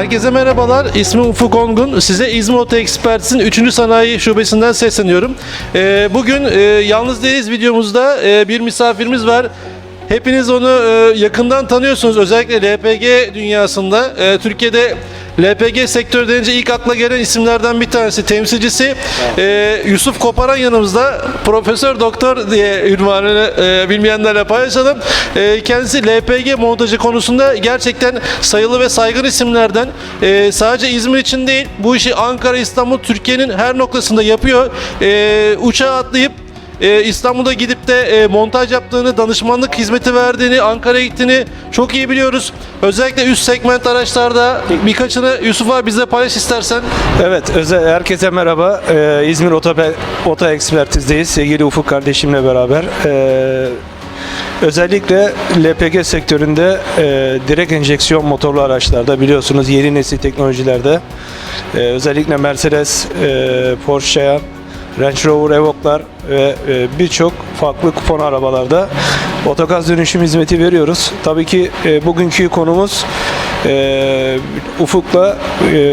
Herkese merhabalar. İsmim Ufuk Ongun. Size İzmir Experts'in 3. sanayi şubesinden sesleniyorum. Ee, bugün e, Yalnız Değiliz videomuzda e, bir misafirimiz var. Hepiniz onu e, yakından tanıyorsunuz. Özellikle LPG dünyasında. Türkiye'de LPG sektörü denince ilk akla gelen isimlerden bir tanesi temsilcisi e, Yusuf Koparan yanımızda Profesör Doktor diye ünvanını e, bilmeyenlerle paylaşalım. E, kendisi LPG montajı konusunda gerçekten sayılı ve saygın isimlerden. E, sadece İzmir için değil bu işi Ankara, İstanbul, Türkiye'nin her noktasında yapıyor. E, uçağa atlayıp ee, İstanbul'da gidip de e, montaj yaptığını, danışmanlık hizmeti verdiğini, Ankara'ya gittiğini çok iyi biliyoruz. Özellikle üst segment araçlarda birkaçını Yusuf abi bize paylaş istersen. Evet, özel, herkese merhaba. Ee, İzmir Oto, Oto Ekspertiz'deyiz. Sevgili Ufuk kardeşimle beraber. Ee, özellikle LPG sektöründe e, direkt enjeksiyon motorlu araçlarda biliyorsunuz yeni nesil teknolojilerde e, özellikle Mercedes, e, Porsche Range Rover Evoque'lar ve e, birçok farklı kupon arabalarda otogaz dönüşüm hizmeti veriyoruz. Tabii ki e, bugünkü konumuz e, Ufuk'la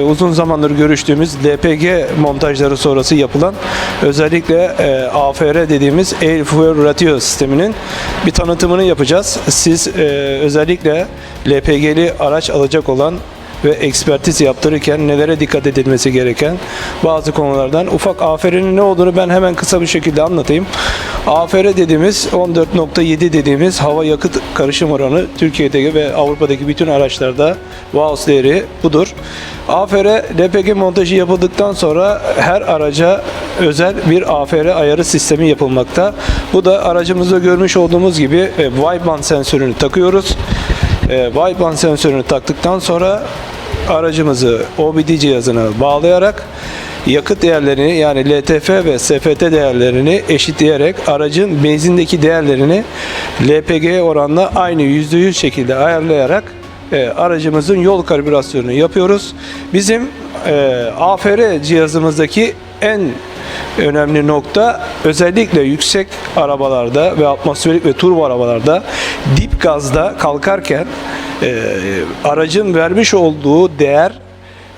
uzun zamandır görüştüğümüz LPG montajları sonrası yapılan özellikle AFR dediğimiz Air Fuel Ratio sisteminin bir tanıtımını yapacağız. Siz özellikle LPG'li araç alacak olan ve ekspertiz yaptırırken nelere dikkat edilmesi gereken bazı konulardan ufak AFR'nin ne olduğunu ben hemen kısa bir şekilde anlatayım. AFR dediğimiz 14.7 dediğimiz hava yakıt karışım oranı Türkiye'deki ve Avrupa'daki bütün araçlarda VAUS değeri budur. AFR LPG montajı yapıldıktan sonra her araca özel bir AFR ayarı sistemi yapılmakta. Bu da aracımızda görmüş olduğumuz gibi e, wideband sensörünü takıyoruz e, wideband sensörünü taktıktan sonra aracımızı OBD cihazına bağlayarak yakıt değerlerini yani LTF ve SFT değerlerini eşitleyerek aracın benzindeki değerlerini LPG oranla aynı %100 şekilde ayarlayarak e, aracımızın yol kalibrasyonunu yapıyoruz. Bizim e, AFR cihazımızdaki en önemli nokta özellikle yüksek arabalarda ve atmosferik ve turbo arabalarda dip gazda kalkarken e, aracın vermiş olduğu değer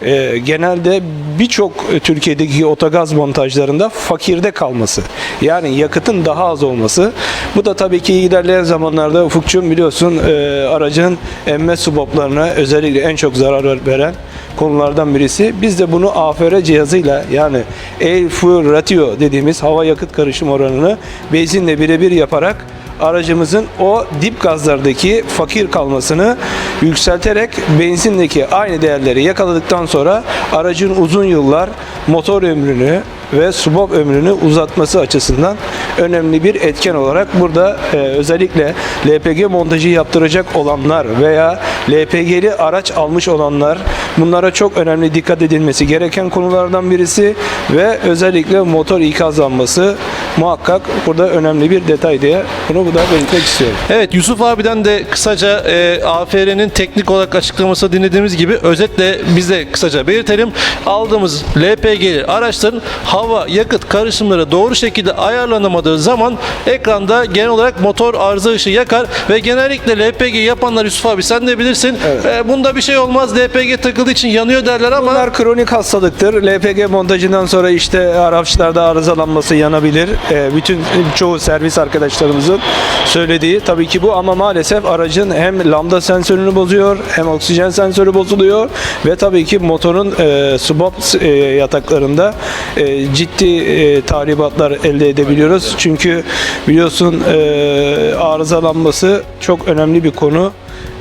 e, genelde birçok Türkiye'deki otogaz montajlarında fakirde kalması. Yani yakıtın daha az olması. Bu da tabii ki ilerleyen zamanlarda Ufukçum biliyorsun e, aracın emme suboplarına özellikle en çok zarar veren konulardan birisi. Biz de bunu AFR cihazıyla yani Air Fuel Ratio dediğimiz hava yakıt karışım oranını benzinle birebir yaparak aracımızın o dip gazlardaki fakir kalmasını yükselterek benzindeki aynı değerleri yakaladıktan sonra aracın uzun yıllar motor ömrünü ve subop ömrünü uzatması açısından önemli bir etken olarak burada e, özellikle LPG montajı yaptıracak olanlar veya LPG'li araç almış olanlar bunlara çok önemli dikkat edilmesi gereken konulardan birisi ve özellikle motor ikazlanması muhakkak burada önemli bir detay diye bunu bu da belirtmek istiyorum. Evet Yusuf abiden de kısaca e, AFR'nin teknik olarak açıklaması dinlediğimiz gibi özetle biz de kısaca belirtelim. Aldığımız LPG araçların hava yakıt karışımları doğru şekilde ayarlanamadığı zaman ekranda genel olarak motor arıza ışığı yakar ve genellikle LPG yapanlar Yusuf abi sen de bilirsin. E, bunda bir şey olmaz LPG takıldığı için yanıyor derler ama Bunlar kronik hastalıktır. LPG montajından sonra işte araçlarda arızalanması yanabilir. Ee, bütün çoğu servis arkadaşlarımızın söylediği tabii ki bu ama maalesef aracın hem lambda sensörünü bozuyor hem oksijen sensörü bozuluyor ve tabii ki motorun e, subop e, yataklarında e, ciddi e, tahribatlar elde edebiliyoruz. Çünkü biliyorsun e, arızalanması çok önemli bir konu.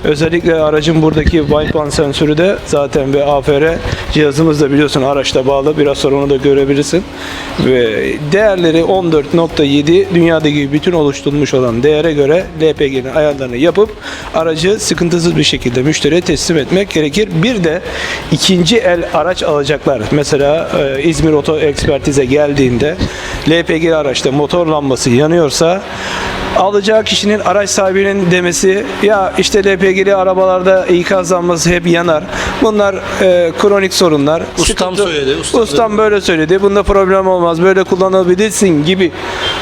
Özellikle aracın buradaki wideband sensörü de zaten ve AFR cihazımız da biliyorsun araçta bağlı. Biraz sonra onu da görebilirsin. Ve değerleri 14.7 dünyadaki bütün oluşturulmuş olan değere göre LPG'nin ayarlarını yapıp aracı sıkıntısız bir şekilde müşteriye teslim etmek gerekir. Bir de ikinci el araç alacaklar. Mesela e, İzmir Oto Ekspertize geldiğinde LPG araçta motor lambası yanıyorsa alacağı kişinin araç sahibinin demesi ya işte LPG'li arabalarda ikazlanması hep yanar. Bunlar e, kronik sorunlar. Ustam söyledi, ustam Ustam böyle söyledi. Bunda problem olmaz. Böyle kullanabilirsin gibi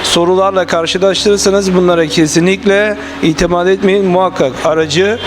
sorularla karşılaştırırsanız bunlara kesinlikle itimat etmeyin. Muhakkak aracı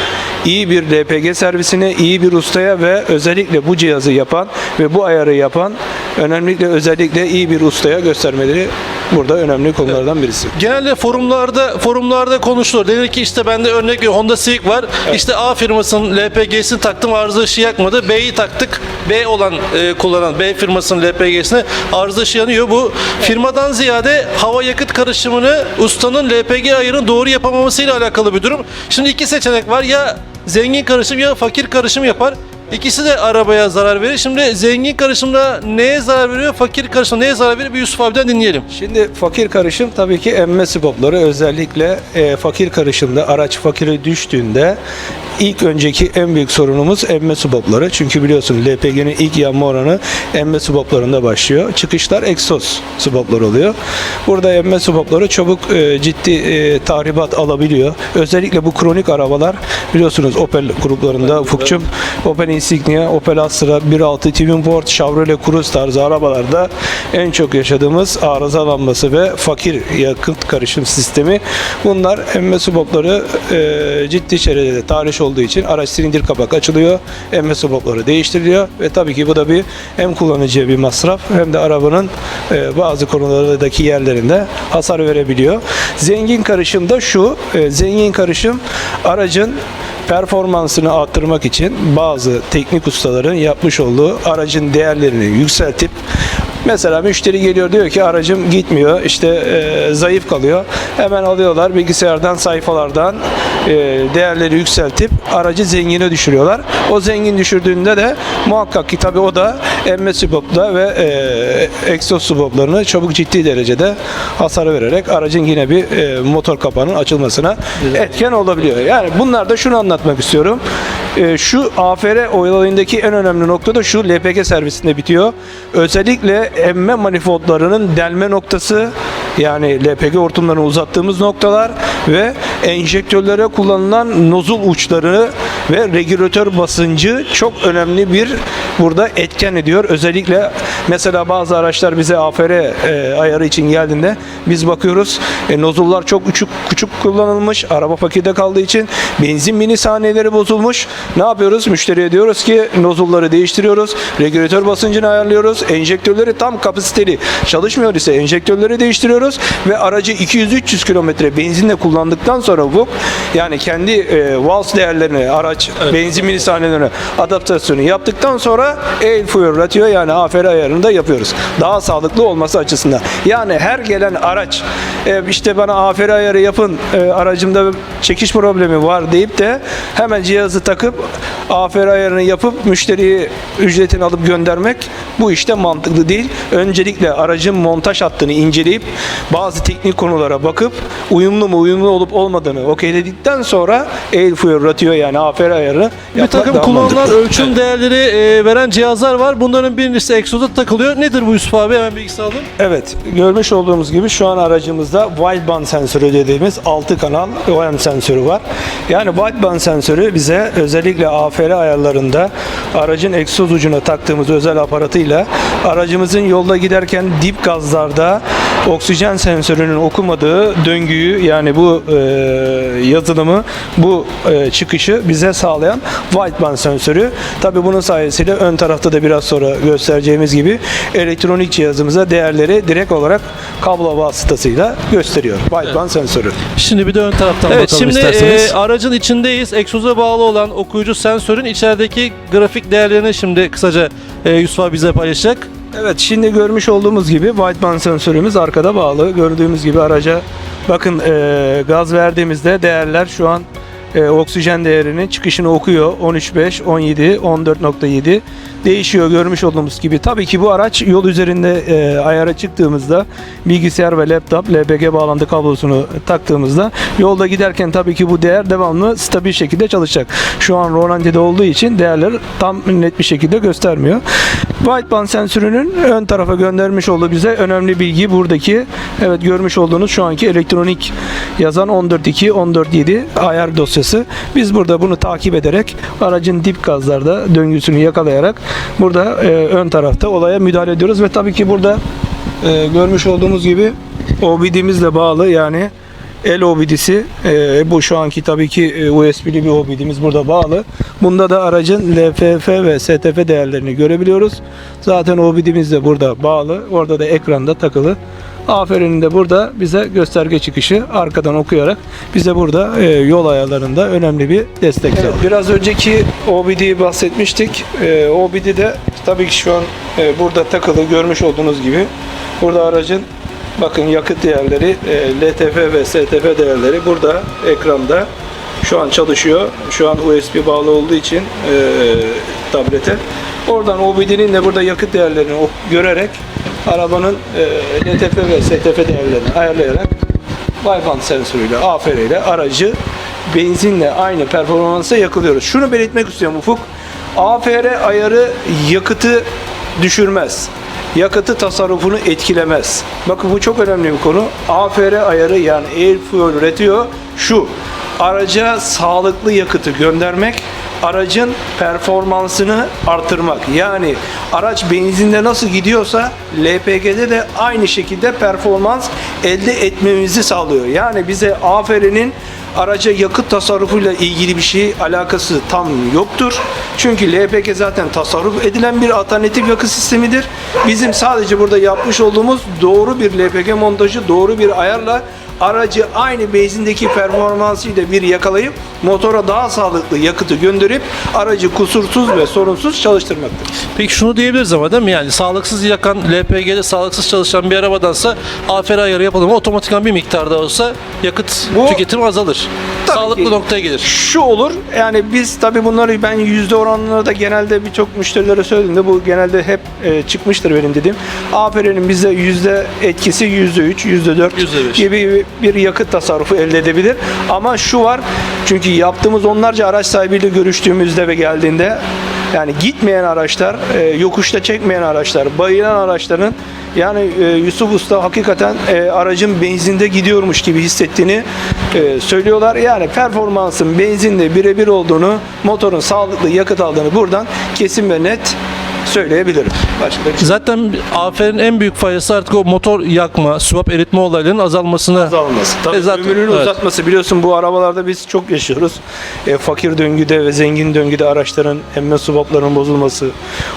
iyi bir LPG servisine, iyi bir ustaya ve özellikle bu cihazı yapan ve bu ayarı yapan önemlilikle özellikle iyi bir ustaya göstermeleri burada önemli konulardan birisi. Genelde forumlarda forumlarda konuşulur. Denir ki işte bende örnek veriyorum, Honda Civic var. İşte A firmasının LPG'sini taktım arıza ışığı yakmadı. B'yi taktık. B olan e, kullanan B firmasının LPG'sine arıza ışığı yanıyor. Bu firmadan ziyade hava yakıt karışımını ustanın LPG ayarını doğru yapamamasıyla alakalı bir durum. Şimdi iki seçenek var. Ya zengin karışım ya fakir karışım yapar. İkisi de arabaya zarar verir. Şimdi zengin karışımda neye zarar veriyor? Fakir karışım neye zarar veriyor? Bir Yusuf abiden dinleyelim. Şimdi fakir karışım tabii ki emme sibopları özellikle e, fakir karışımda araç fakire düştüğünde ilk önceki en büyük sorunumuz emme sibopları. Çünkü biliyorsun LPG'nin ilk yanma oranı emme siboplarında başlıyor. Çıkışlar egzoz siboplar oluyor. Burada emme sibopları çabuk e, ciddi e, tahribat alabiliyor. Özellikle bu kronik arabalar biliyorsunuz Opel gruplarında Ufukçum, Opel Insignia, Opel Astra, 1.6 Twin Port, Chevrolet Cruze tarzı arabalarda en çok yaşadığımız arızalanması ve fakir yakıt karışım sistemi. Bunlar emme subopları e, ciddi şekilde tahriş olduğu için araç silindir kapak açılıyor, emme subopları değiştiriliyor ve tabii ki bu da bir hem kullanıcıya bir masraf hem de arabanın e, bazı konulardaki yerlerinde hasar verebiliyor. Zengin karışım da şu, e, zengin karışım aracın performansını arttırmak için bazı teknik ustaların yapmış olduğu aracın değerlerini yükseltip Mesela müşteri geliyor diyor ki aracım gitmiyor işte e, zayıf kalıyor. Hemen alıyorlar bilgisayardan sayfalardan e, değerleri yükseltip aracı zengine düşürüyorlar. O zengin düşürdüğünde de muhakkak ki tabii o da emme subopla ve e, egzoz suboplarını çabuk ciddi derecede hasar vererek aracın yine bir e, motor kapağının açılmasına etken olabiliyor. Yani bunlar da şunu anlatmak istiyorum. E, şu AFR olayındaki en önemli nokta da şu LPG servisinde bitiyor. Özellikle emme manifoldlarının delme noktası yani LPG hortumlarını uzattığımız noktalar ve enjektörlere kullanılan nozul uçları ve regülatör basıncı çok önemli bir burada etken ediyor. Özellikle mesela bazı araçlar bize AFR e, ayarı için geldiğinde biz bakıyoruz e, nozullar çok küçük küçük kullanılmış. Araba fakirde kaldığı için benzin mini saniyeleri bozulmuş. Ne yapıyoruz? Müşteriye diyoruz ki nozulları değiştiriyoruz. Regülatör basıncını ayarlıyoruz. Enjektörleri tam kapasiteli çalışmıyor ise enjektörleri değiştiriyoruz ve aracı 200-300 kilometre benzinle kullandıktan sonra bu yani kendi e, Vals değerlerini araç benzin milisaniyelerine adaptasyonu yaptıktan sonra air fuel ratio yani AFR ayarını da yapıyoruz. Daha sağlıklı olması açısından. Yani her gelen araç e, işte bana AFR ayarı yapın e, aracımda çekiş problemi var deyip de hemen cihazı takıp AFR ayarını yapıp müşteriyi ücretini alıp göndermek bu işte mantıklı değil. Öncelikle aracın montaj hattını inceleyip bazı teknik konulara bakıp uyumlu mu uyumlu olup olmadığını okeyledikten sonra air fuel ratio yani AFR ayarını Bir yapmak takım kullanılan ölçüm değerleri e, veren cihazlar var. Bunların birincisi egzoza takılıyor. Nedir bu Yusuf abi? Hemen bilgisini alalım. Evet, görmüş olduğumuz gibi şu an aracımızda wideband sensörü dediğimiz 6 kanal OM sensörü var. Yani wideband sensörü bize özellikle AFR ayarlarında aracın egzoz ucuna taktığımız özel aparatıyla aracımızın yolda giderken dip gazlarda oksijen sensörünün okumadığı döngüyü yani bu e, yazılımı bu e, çıkışı bize sağlayan wideband sensörü. Tabi bunun sayesinde ön tarafta da biraz sonra göstereceğimiz gibi elektronik cihazımıza değerleri direkt olarak kablo vasıtasıyla gösteriyor. Wideband sensörü. Şimdi bir de ön taraftan Evet, bakalım şimdi, isterseniz. e, aracın içindeyiz. Egzoza bağlı olan okuyucu sensörün içerideki grafik değerlerini şimdi kısaca e, Yusuf abi bize paylaşacak. Evet şimdi görmüş olduğumuz gibi wideband sensörümüz arkada bağlı. Gördüğümüz gibi araca bakın e, gaz verdiğimizde değerler şu an e, oksijen değerinin çıkışını okuyor. 13.5, 17, 14.7 değişiyor görmüş olduğumuz gibi. Tabii ki bu araç yol üzerinde e, ayara çıktığımızda bilgisayar ve laptop LPG bağlantı kablosunu taktığımızda yolda giderken tabii ki bu değer devamlı stabil şekilde çalışacak. Şu an rolantide olduğu için değerleri tam net bir şekilde göstermiyor. Wideband sensörünün ön tarafa göndermiş olduğu bize önemli bilgi buradaki evet görmüş olduğunuz şu anki elektronik yazan 14.2 14.7 ayar dosyası. Biz burada bunu takip ederek aracın dip gazlarda döngüsünü yakalayarak burada e, ön tarafta olaya müdahale ediyoruz ve tabii ki burada e, görmüş olduğumuz gibi OBD'mizle bağlı yani el OBD'si. E, bu şu anki tabii ki e, USB'li bir OBD'miz burada bağlı. Bunda da aracın LFF ve STF değerlerini görebiliyoruz. Zaten OBD'miz de burada bağlı. Orada da ekranda takılı. Aferin de burada bize gösterge çıkışı arkadan okuyarak bize burada e, yol ayarlarında önemli bir destek sağlıyor. biraz önceki OBD'yi bahsetmiştik. E, OBD de tabii ki şu an e, burada takılı görmüş olduğunuz gibi. Burada aracın bakın yakıt değerleri, e, LTF ve STF değerleri burada ekranda şu an çalışıyor. Şu an USB bağlı olduğu için e, tablete. Oradan OBD'nin de burada yakıt değerlerini görerek arabanın e, LTF ve STF değerlerini ayarlayarak Wi-Fi sensörüyle, AFR ile aracı benzinle aynı performansa yakılıyoruz. Şunu belirtmek istiyorum Ufuk. AFR ayarı yakıtı düşürmez. Yakıtı tasarrufunu etkilemez. Bakın bu çok önemli bir konu. AFR ayarı yani Air Fuel Ratio şu. Araca sağlıklı yakıtı göndermek, aracın performansını artırmak. Yani araç benzinde nasıl gidiyorsa LPG'de de aynı şekilde performans elde etmemizi sağlıyor. Yani bize AFR'nin araca yakıt tasarrufuyla ilgili bir şey alakası tam yoktur. Çünkü LPG zaten tasarruf edilen bir alternatif yakıt sistemidir. Bizim sadece burada yapmış olduğumuz doğru bir LPG montajı, doğru bir ayarla aracı aynı benzindeki performansıyla bir yakalayıp motora daha sağlıklı yakıtı gönderip aracı kusursuz ve sorunsuz çalıştırmaktır. Peki şunu diyebiliriz ama değil mi? Yani sağlıksız yakan LPG'de sağlıksız çalışan bir arabadansa AFR ayarı yapalım otomatikman bir miktarda olsa yakıt Bu- tüketimi azalır. Sağlıklı ki. noktaya gelir. Şu olur yani biz tabi bunları ben yüzde oranları da genelde birçok müşterilere söylediğimde bu genelde hep e, çıkmıştır benim dediğim. APR'nin bize yüzde etkisi yüzde üç, yüzde dört gibi bir yakıt tasarrufu elde edebilir. Ama şu var çünkü yaptığımız onlarca araç sahibiyle görüştüğümüzde ve geldiğinde yani gitmeyen araçlar, e, yokuşta çekmeyen araçlar, bayılan araçların yani e, Yusuf Usta hakikaten e, aracın benzinde gidiyormuş gibi hissettiğini e, söylüyorlar. Yani performansın benzinde birebir olduğunu, motorun sağlıklı yakıt aldığını buradan kesin ve net söyleyebilirim. Başka bir şey Zaten AFR'in en büyük faydası artık o motor yakma, swap eritme olaylarının azalmasına. azalması. Tabii E zaten- ömrünü evet. uzatması biliyorsun bu arabalarda biz çok yaşıyoruz. E, fakir döngüde ve zengin döngüde araçların emme subaplarının bozulması,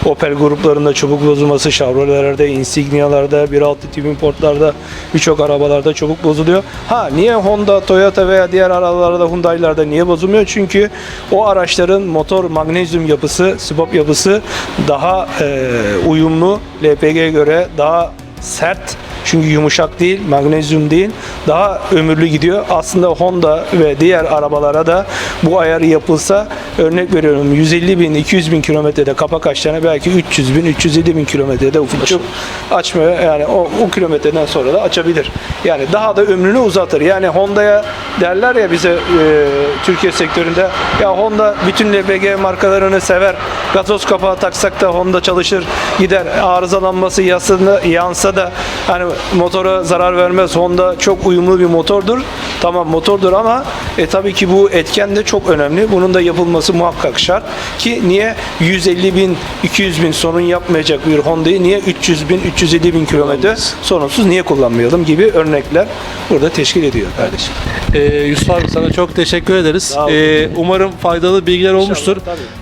Opel gruplarında çubuk bozulması, Chevrolet'lerde, Insignia'larda, 1.6 Twin Port'larda birçok arabalarda çubuk bozuluyor. Ha niye Honda, Toyota veya diğer arabalarda Hyundai'larda niye bozulmuyor? Çünkü o araçların motor magnezyum yapısı, subap yapısı daha e, uyumlu LPG'ye göre daha sert çünkü yumuşak değil, magnezyum değil. Daha ömürlü gidiyor. Aslında Honda ve diğer arabalara da bu ayarı yapılsa örnek veriyorum 150 bin, 200 bin kilometrede kapak açacağına belki 300 bin, 350 bin kilometrede ufukçuk açmaya yani o, o kilometreden sonra da açabilir. Yani daha da ömrünü uzatır. Yani Honda'ya derler ya bize e, Türkiye sektöründe ya Honda bütün LPG markalarını sever. Gazoz kapağı taksak da Honda çalışır gider. Arızalanması yasında, yansa da hani motora zarar vermez. Honda çok uyumlu bir motordur. Tamam motordur ama e, tabii ki bu etken de çok önemli. Bunun da yapılması muhakkak şart. Ki niye 150 bin, 200 bin sorun yapmayacak bir Honda'yı niye 300 bin, 350 bin kilometre sorunsuz niye kullanmayalım gibi örnekler burada teşkil ediyor kardeşim. Ee, Yusuf abi sana çok teşekkür ederiz. Ee, umarım faydalı bilgiler olmuştur.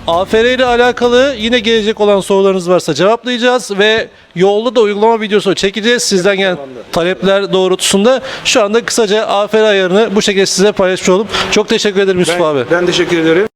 AFR ile alakalı yine gelecek olan sorularınız varsa cevaplayacağız ve yolda da uygulama videosu çekeceğiz. Sizden gelen talepler doğrultusunda şu anda kısaca AFR ayarını bu şekilde size paylaşmış oldum. Çok teşekkür ederim Yusuf abi. ben teşekkür ederim.